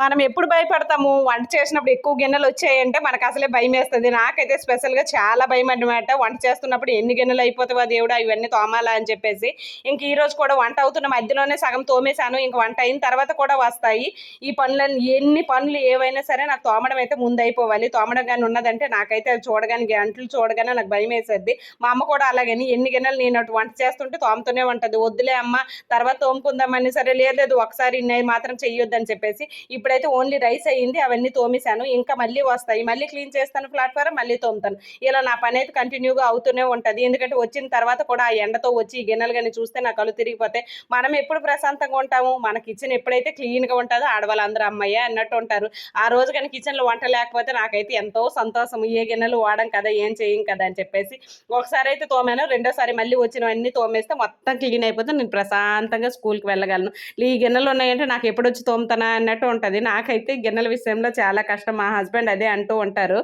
మనం ఎప్పుడు భయపడతాము? వంట చేసినప్పుడు ఎక్కువ గిన్నెలు వచ్చాయంటే మనకు అసలే భయం వేస్తుంది నాకైతే స్పెషల్గా చాలా భయం అనమాట వంట చేస్తున్నప్పుడు ఎన్ని గిన్నెలు అయిపోతావా దేవుడా? ఇవన్నీ తోమాలా అని చెప్పేసి. ఇంక ఈ రోజు కూడా వంట అవుతున్న మధ్యలోనే సగం తోమేశాను. ఇంక వంట అయిన తర్వాత కూడా వస్తాయి. ఈ పనులన్నీ ఎన్ని పనులు ఏవైనా సరే నాకు తోమడం అయితే ముందు అయిపోవాలి తోమడం కానీ ఉన్నదంటే నాకైతే అది చూడగానే గంటలు చూడగానే నాకు భయం వేసేది మా అమ్మ కూడా అలాగని ఎన్ని గిన్నెలు నేను అటు వంట చేస్తుంటే తోముతూనే ఉంటుంది. వద్దులే అమ్మ తర్వాత తోముకుందామని సరే లేదు లేదు ఒకసారి ఇన్ని మాత్రం చెయ్యొద్దని చెప్పేసి ఇప్పుడు ఇప్పుడైతే ఓన్లీ రైస్ అయ్యింది అవన్నీ తోమేశాను. ఇంకా మళ్ళీ వస్తాయి. మళ్ళీ క్లీన్ చేస్తాను ప్లాట్ఫారం మళ్ళీ తోముతాను. ఇలా నా పని అయితే కంటిన్యూగా అవుతూనే ఉంటుంది. ఎందుకంటే వచ్చిన తర్వాత కూడా ఆ ఎండతో వచ్చి ఈ గిన్నెలు కానీ చూస్తే నా కళ్ళు తిరిగిపోతే మనం ఎప్పుడు ప్రశాంతంగా ఉంటాము? మన కిచెన్ ఎప్పుడైతే క్లీన్గా ఉంటుందో ఆడవాళ్ళందరూ అమ్మయ్య అన్నట్టు ఉంటారు. ఆ రోజు కానీ కిచెన్లో వంట లేకపోతే నాకైతే ఎంతో సంతోషం ఏ గిన్నెలు వాడం కదా ఏం చేయం కదా అని చెప్పేసి ఒకసారి అయితే తోమాను. రెండోసారి మళ్ళీ వచ్చినవన్నీ తోమేస్తే మొత్తం క్లీన్ అయిపోతే నేను ప్రశాంతంగా స్కూల్కి వెళ్ళగలను. ఈ గిన్నెలు ఉన్నాయంటే నాకు ఎప్పుడు వచ్చి తోముతానా అన్నట్టు ఉంటుంది. నాకైతే గిన్నెల విషయంలో చాలా కష్టం. మా హస్బెండ్ అదే అంటూ ఉంటారు.